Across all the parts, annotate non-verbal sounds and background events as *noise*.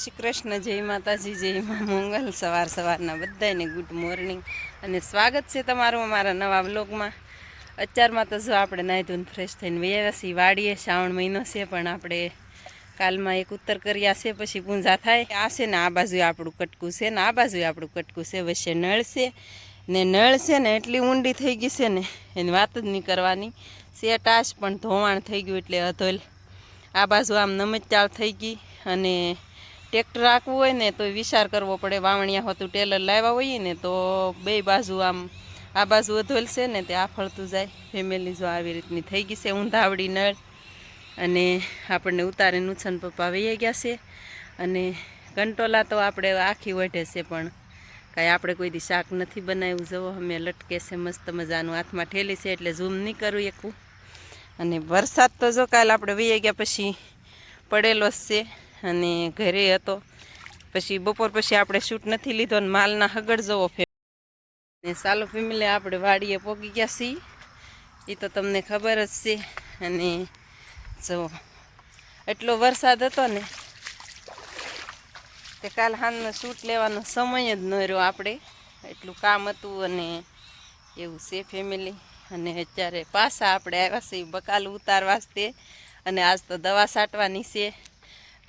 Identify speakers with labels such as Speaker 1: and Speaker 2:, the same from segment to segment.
Speaker 1: શ્રી કૃષ્ણ, જય માતાજી, જય મા મંગલ. સવાર સવારના બધાને ગુડ મોર્નિંગ અને સ્વાગત છે તમારું અમારા નવા બ્લોગમાં અત્યારમાં તો જો આપણે નાહી ધોઈને ફ્રેશ થઈને વૈયા વાડીએ શ્રાવણ મહિનો છે, પણ આપણે કાલમાં એક ઉત્તર કર્યા છે, પછી પૂંજા થાય. આ છે ને આ બાજુ આપણું કટકું છે ને આ બાજુ આપણું કટકું છે, વચ્ચે નળ છે ને નળ છે ને એટલી ઊંડી થઈ ગઈ છે ને, એની વાત જ નહીં કરવાની. છે ટાશ પણ ધોવાણ થઈ ગયું એટલે અધોલ. આ બાજુ આમ નમચાળ થઈ ગઈ અને ટ્રેક્ટર રાખવું હોય ને તો વિચાર કરવો પડે. વાવણિયા હોતું ટેલર લાવ્યા હોઈએ ને તો બે બાજુ આમ, આ બાજુ અધોલ છે ને તે આ ફળતું જાય. ફેમિલી જો આવી રીતની થઈ ગઈ છે, ઊંધાવડી નળ. અને આપણને ઉતારે નુછન પપ્પા વહી ગયા છે. અને કંટોલા તો આપણે આખી વઢે છે, પણ કાંઈ આપણે કોઈ દી શાક નથી બનાવ્યું. જવો અમે લટકે છે, મસ્ત મજાનું હાથમાં ઠેલી છે, એટલે ઝૂમ નહીં કરું એકું. અને વરસાદ તો જો કાલ આપણે વહી ગયા પછી પડેલો છે. અને ઘરે હતો. પછી બપોર પછી આપણે શૂટ નથી લીધો અને માલના હગડ જવો ફે ને સાલો ફેમિલી આપણે વાડીએ પોગી ગયા છીએ. એ તો તમને ખબર જ છે. અને જો, એટલો વરસાદ હતો ને, તે કાલ હાલનો શૂટ લેવાનો સમય જ ન રહ્યો આપણે. એટલું કામ હતું અને એવું છે ફેમિલી અને અત્યારે પાછા આપણે આવ્યા છીએ બકાલ ઉતારવા તે. અને આજ તો દવા છાંટવાની છે.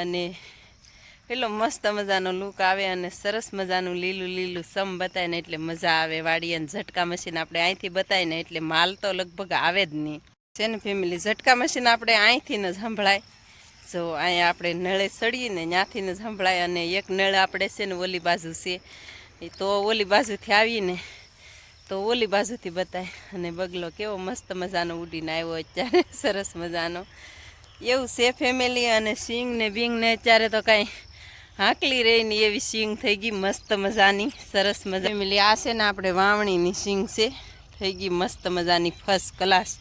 Speaker 1: અને પેલો મસ્ત મજાનો લુક આવે અને સરસ મજાનું લીલું લીલું સમ બતાવીને એટલે મજા આવે. વાડી અને ઝટકા મશીન આપણે અહીંથી બતાવીને એટલે માલ તો લગભગ આવે જ નહીં. છે ને ફેમિલી ઝટકા મશીન આપણે અહીંથી જ સંભળાય. જો અહીંયા આપણે નળે સળીને ત્યાંથી જ સંભળાય અને એક નળ આપણે છે ને ઓલી બાજુ છે. એ તો ઓલી બાજુથી આવીને તો ઓલી બાજુથી બતાય. અને બગલો કેવો મસ્ત મજાનો ઉડીને આવ્યો અત્યારે. સરસ મજાનો. એવું છે ફેમિલી અને સિંગ ને બિંગ ને અત્યારે તો કાંઈ હાંકલી રહીને એવી સિંગ થઈ ગઈ મસ્ત મજાની, સરસ મજા. ફેમિલી આ છે ને આપણે વાવણીની સિંગ છે, થઈ ગઈ મસ્ત મજાની ફર્સ્ટ ક્લાસ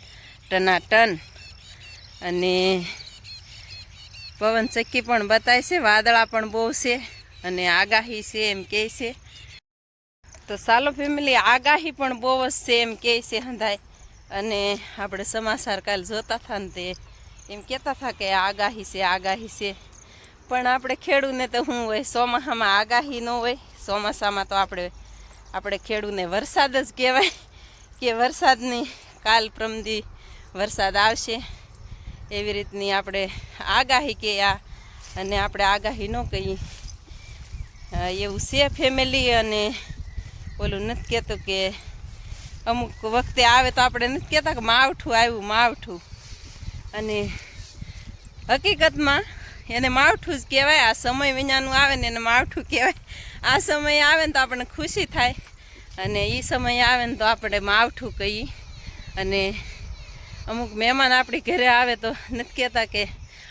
Speaker 1: ટના ટન અને પવન ચક્કી પણ બતાય છે, વાદળા પણ બહુ છે અને આગાહી છે એમ કહે છે. તો સાલો ફેમિલી આગાહી પણ બહુ જ છે એમ કહે છે હંધાય. અને આપણે સમાચાર કાલ જોતા હતા ને તે એમ કહેતા હતા કે આગાહી છે આગાહી છે. પણ આપણે ખેડૂને તો શું હોય, ચોમાસામાં આગાહી ન હોય. ચોમાસામાં તો આપણે આપણે ખેડૂને વરસાદ જ કહેવાય કે વરસાદની કાલ પ્રમદી વરસાદ આવશે. એવી રીતની આપણે આગાહી કે આ, અને આપણે આગાહી ન કહીએ એવું છે ફેમિલી અને ઓલું નથી કહેતું કે અમુક વખતે આવે તો આપણે નથી કહેતા કે માવઠું આવ્યું, માવઠું. અને હકીકતમાં એને માવઠું જ કહેવાય. આ સમય વિનાનું આવે ને એને માવઠું કહેવાય. આ સમય આવે ને તો આપણને ખુશી થાય અને એ સમય આવે ને તો આપણે માવઠું કહીએ. અને અમુક મહેમાન આપણી ઘરે આવે તો નથી કહેતા કે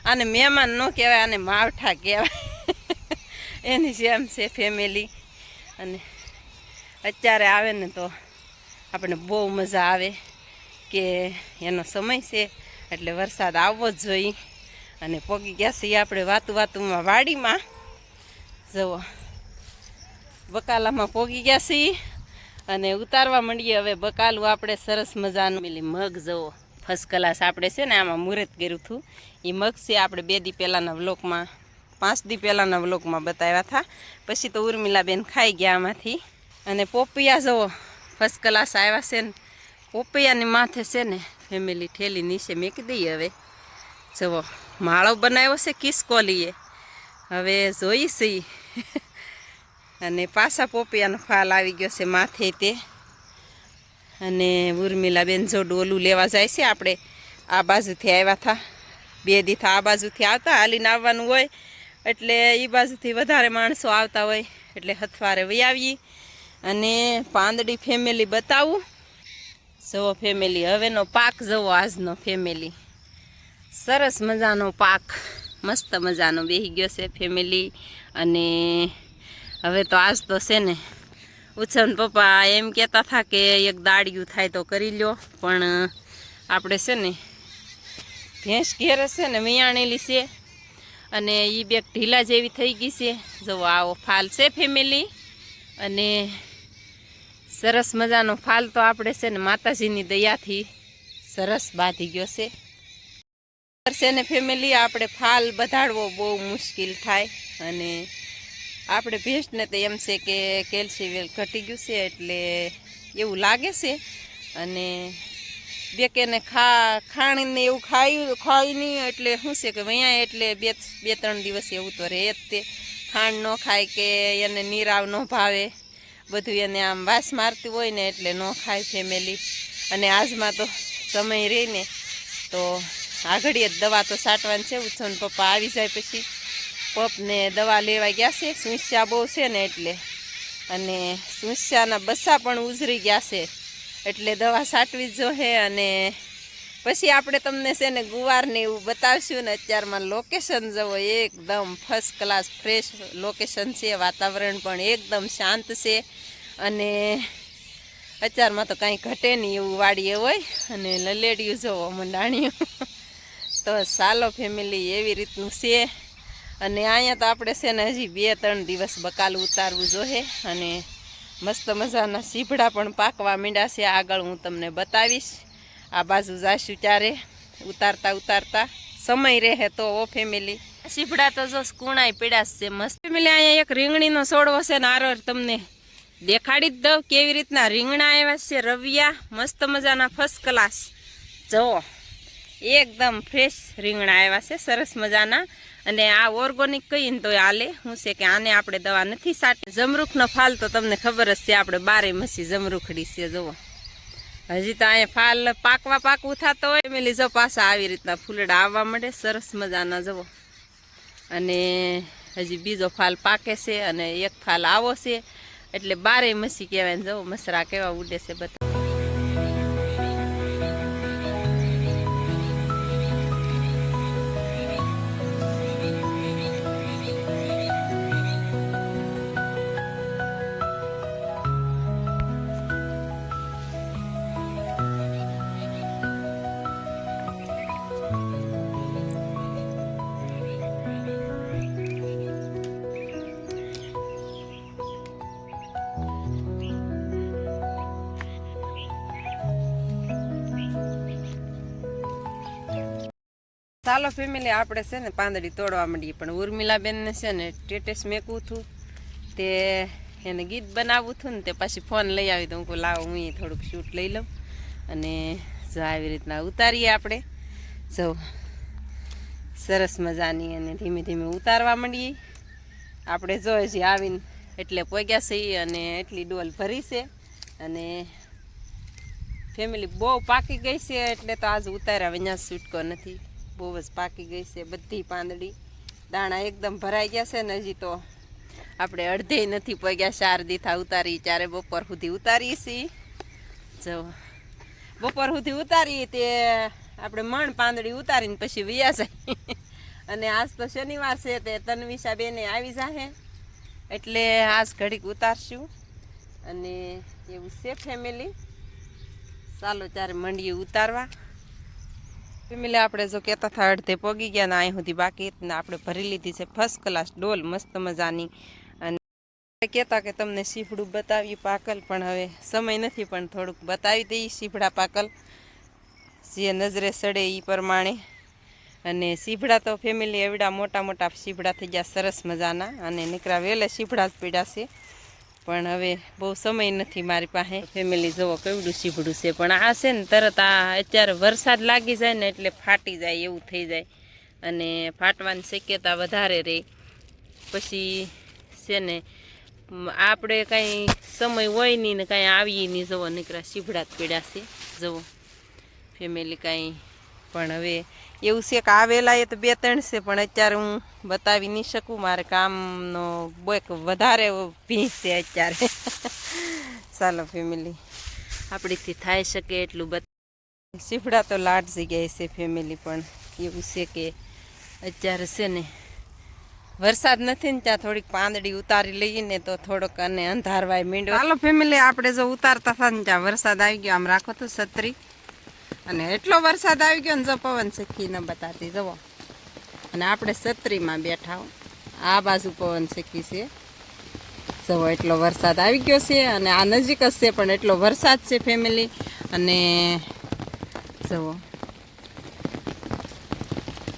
Speaker 1: આને મહેમાન ન કહેવાય, આને માવઠા કહેવાય. *laughs* એની જેમ છે ફેમિલી અને અત્યારે આવે ને તો આપણને બહુ મજા આવે કે એનો સમય છે. એટલે વરસાદ આવવો જ જોઈએ. અને પોગી ગયા છીએ આપણે વાતું વાતુમાં વાડીમાં. જુઓ. બકાલામાં પોગી ગયા છીએ અને ઉતારવા માંડીએ હવે બકાલું આપણે સરસ મજાનું મિલી મગ જવો ફર્સ્ટ ક્લાસ આપણે છે ને આમાં મુહૂર્ત કર્યું હતું. એ મગ છે આપણે બે દી પહેલાંના વ્લોકમાં પાંચ દી પહેલાંના વ્લોકમાં બતાવ્યા હતા. પછી તો ઉર્મિલાબેન ખાઈ ગયા આમાંથી. અને પોપિયા, જુઓ ફર્સ્ટ ક્લાસ આવ્યા છે ને. પોપિયાની માથે છે ને ફેમિલી ઠેલી નીચે મેકી દઈએ હવે. જવો માળો બનાવ્યો છે કિસકોલીએ હવે જોઈ સી અને પાછા પોપિયાનો ફાલ આવી ગયો છે માથે તે. અને ઉર્મિલાબેન જો ડોલું લેવા જાય છે, આપણે આ બાજુથી આવ્યા હતા બે દીથા આ બાજુથી આવતા, હાલીને આવવાનું હોય. એટલે એ બાજુથી વધારે માણસો આવતા હોય. એટલે હથવારે વહી આવીએ. અને પાંદડી ફેમિલી બતાવું. જવો ફેમિલી હવેનો પાક જવો આજનો ફેમિલી સરસ મજાનો પાક. મસ્ત મજાનો બેસી ગયો છે ફેમિલી અને હવે તો આજ તો છે ને, ઉછન પપ્પા એમ કહેતા હતા કે એક દાડિયું થાય તો કરી લ્યો. પણ, આપણે છે ને, ભેંસ ઘેર છે ને મિયાણેલી છે. અને એ બેગ ઢીલા જેવી થઈ ગઈ છે. જો આવો ફાલ છે ફેમિલી અને સરસ મજાનો ફાલ તો આપણે છે ને માતાજીની દયાથી સરસ બાંધી ગયો છે. છે ને ફેમિલી આપણે ફાલ બધાડવો બહુ મુશ્કેલ થાય અને આપણે ભેંસને તો એમ છે કે કેલ્શિયમ ઘટી ગયું છે એટલે એવું લાગે છે અને બે કેને ખા, ખાણીને એવું ખાયું ખાય નહીં એટલે શું છે કે વૈયા એટલે બે બે, ત્રણ દિવસ એવું તો રહે જ તે. ખાંડ ન ખાય કે એને નીરાવ ન ભાવે. બધું એને આમ વાસ મારતી હોય ને એટલે ન ખાય ફેમિલી અને આજમાં તો સમય રહીને તો આગળીએ દવા તો સાટવાની છે. ઉછન પપ્પા આવી જાય પછી. પપને દવા લેવા ગયા છે. સુસ્યા બહુ છે ને એટલે. અને સુસ્યાના બસ્સા પણ ઉજરી ગયા છે. એટલે દવા સાટવી જ જોહે અને પછી આપણે તમને છે ને ગુવારને એવું બતાવશું ને અત્યારમાં લોકેશન જવો, એકદમ ફર્સ્ટ ક્લાસ ફ્રેશ લોકેશન છે, વાતાવરણ પણ એકદમ શાંત છે. અને અત્યારમાં તો કાંઈ ઘટે નહીં એવું વાડીએ હોય. અને લલેડિયું જોવો મંડાણિયું. તો સાલો ફેમિલી એવી રીતનું છે. અને અહીંયા તો આપણે છે ને હજી બે ત્રણ દિવસ બકાલ ઉતારવું જોઈએ. અને મસ્ત મજાના સીભડા પણ પાકવા માંડ્યા છે. આગળ હું તમને બતાવીશ. આ બાજુ જાશું ત્યારે ઉતારતા ઉતારતા. સમય રહે તો ઓ ફેમિલી સીભડા તો જો કુણાય પીડાશ છે મસ્ત. ફેમિલી અહીંયા એક રીંગણીનો સોડવો છે ને આરો તમને દેખાડી જ દઉં કેવી રીતના રીંગણા આવ્યા છે, રવિયા, મસ્ત મજાના ફર્સ્ટ ક્લાસ જુઓ એકદમ ફ્રેશ રીંગણા આવ્યા છે, સરસ મજાના. અને આ ઓર્ગોનિક કહીને તો હાલે. શું છે કે આને આપણે દવા નથી સાટી. જમરૂખનો ફાલ તો તમને ખબર જ છે, આપણે બારે મસી જમરૂખડી છે, જુઓ. હજી તો અહીંયા ફાલ પાકવા પાકવું થતો હોય. એમ લીધો પાછા આવી રીતના ફૂલડા આવવા માંડે, સરસ મજાના જુઓ. અને હજી બીજો ફાલ પાકે છે અને એક ફાલ આવો છે. એટલે બારે મસી કહેવાય જવો મસરા કેવા ઉડે છે બધા. ચાલો ફેમિલી, આપણે છે ને પાંદડી તોડવા માંડીએ. પણ ઉર્મિલાબેનને છે ને ટેટેસ મેકવું હતું. તે એને ગીત બનાવવું હતું ને તે પછી ફોન લઈ આવી તો હું લાવો, હું થોડુંક શૂટ લઈ લઉં. અને જો આવી રીતના ઉતારીએ આપણે. જો સરસ મજાની અને ધીમે ધીમે ઉતારવા માંડીએ. આપણે જો હજી આવીને એટલે પોગ્યા છે અને એટલી ડોલ ભરી છે. અને ફેમિલી બહુ પાકી ગઈ છે એટલે તો આજ ઉતાર્યા વિના છૂટકો નથી. બહુ જ પાકી ગઈ છે બધી પાંદડી. દાણા એકદમ ભરાઈ ગયા છે ને હજી તો આપણે અડધે નથી પગ્યા. ચાર દીથા ઉતારી ચારે બપોર સુધી ઉતારીએ છીએ. જો, બપોર સુધી ઉતારીએ તે આપણે મણ પાંદડી ઉતારીને પછી વ્યા જાય. અને આજ તો શનિવાર છે તે તન્વિષા બેને આવી જાહે. એટલે આજ ઘડીક ઉતારશું. અને એવું છે ફેમિલી ચાલો, ત્યારે મંડીએ ઉતારવા. ફેમિલી આપણે જો કહેતા હતા અડધે પોગી ગયા ને અહીં સુધી બાકી આપણે ભરી લીધી છે ફર્સ્ટ ક્લાસ ડોલ, મસ્ત મજાની. અને કહેતા કે તમને સીફડું બતાવી પાકલ, પણ હવે સમય નથી, પણ થોડુંક બતાવી દઈએ સીફડા પાકલ. જે નજરે સડે એ પ્રમાણે. અને સીભડા તો ફેમિલી એવડા મોટા મોટા સીભડા થઈ ગયા, સરસ મજાના. અને નીકળ્યા વહેલે સીભડા જ પીડા છે. પણ હવે બહુ સમય નથી મારી પાસે. ફેમિલી જુઓ કેવડું સીભડું છે. પણ આ છે ને તરત આ અત્યારે વરસાદ લાગી જાય ને એટલે ફાટી જાય એવું થઈ જાય. અને ફાટવાની શક્યતા વધારે રહે. પછી છે ને આપણે કાંઈ સમય હોય નહીં ને કાંઈ આવીએ નહીં. જવો, નીકળ્યા સીભડા જ છે. જવો ફેમિલી કાંઈ પણ હવે એવું છે કે આવેલા એ તો બે ત્રણ છે, પણ અત્યારે હું બતાવી નહીં શકું. મારે કામનો બોક વધારે ભીંસ છે અત્યારે. *laughs* ચાલો ફેમિલી આપણીથી થઈ શકે એટલું બતા સીફડા તો લાટ જગ્યાએ છે ફેમિલી પણ. એવું છે કે અત્યારે છે ને વરસાદ નથી ને ત્યાં થોડીક પાંદડી ઉતારી લઈએ ને તો થોડોક અને અંધારવાય મીંડો ચાલો ફેમિલી આપણે જો ઉતારતા હતા ને ત્યાં વરસાદ આવી ગયો, આમ રાખો તો છત્રી. અને એટલો વરસાદ આવી ગયો ને જો પવન શીખી ન બતાતી જવો અને આપણે છત્રીમાં બેઠા. આ બાજુ પવન શીખી છે. જવો એટલો વરસાદ આવી ગયો છે અને આ નજીક જ છે, પણ એટલો વરસાદ છે ફેમિલી અને જવો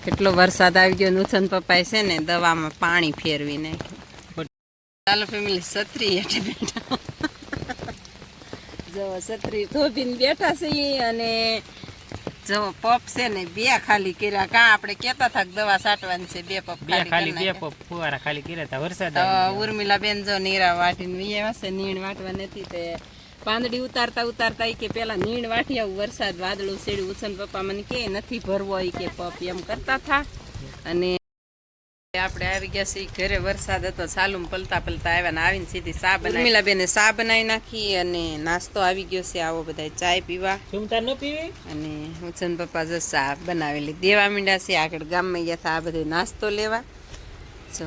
Speaker 1: કેટલો વરસાદ આવી ગયો. નુસન પપ્પાએ છે ને દવામાં પાણી ફેરવી નાખ્યું. ચાલો ફેમિલી છત્રી હેઠે બેઠા. જો છત્રી ધોબીને બેઠા છીએ અને જવો પપ છે ને બે ખાલી કર્યા. કા આપણે કેતા થાક દવા છાંટવાની છે બે પપ
Speaker 2: બે ખાલી બે પપ ફુવારા ખાલી કર્યા હતા વરસાદ.
Speaker 1: ઉર્મિલા બેન જો નીરા વાટીને વીએ હશે નીણ વાટવા નથી તે. પાંદડી ઉતારતા ઉતારતા કે પેલા નીણ વાટી આવું વરસાદ વાદળું સેડ્યું ઉછન પપ્પા મને કે નથી ભરવો કે પપ એમ કરતા થા. અને આપણે આવી ગયા છીએ ઘરે. વરસાદ હતો ચાલુ પલતા પલતા આવ્યા ને આવીને સીધી સા બનાવી. બેને સા બનાવી નાખી અને નાસ્તો આવી ગયો છે આવો બધા ચાય પીવા.
Speaker 2: શું ન પીવી?
Speaker 1: અને ઉછન પપ્પા જો સા બનાવેલી. દેવા મીંડા છે આગળ ગામમાં ગયા હતા આ બધો નાસ્તો લેવા. જો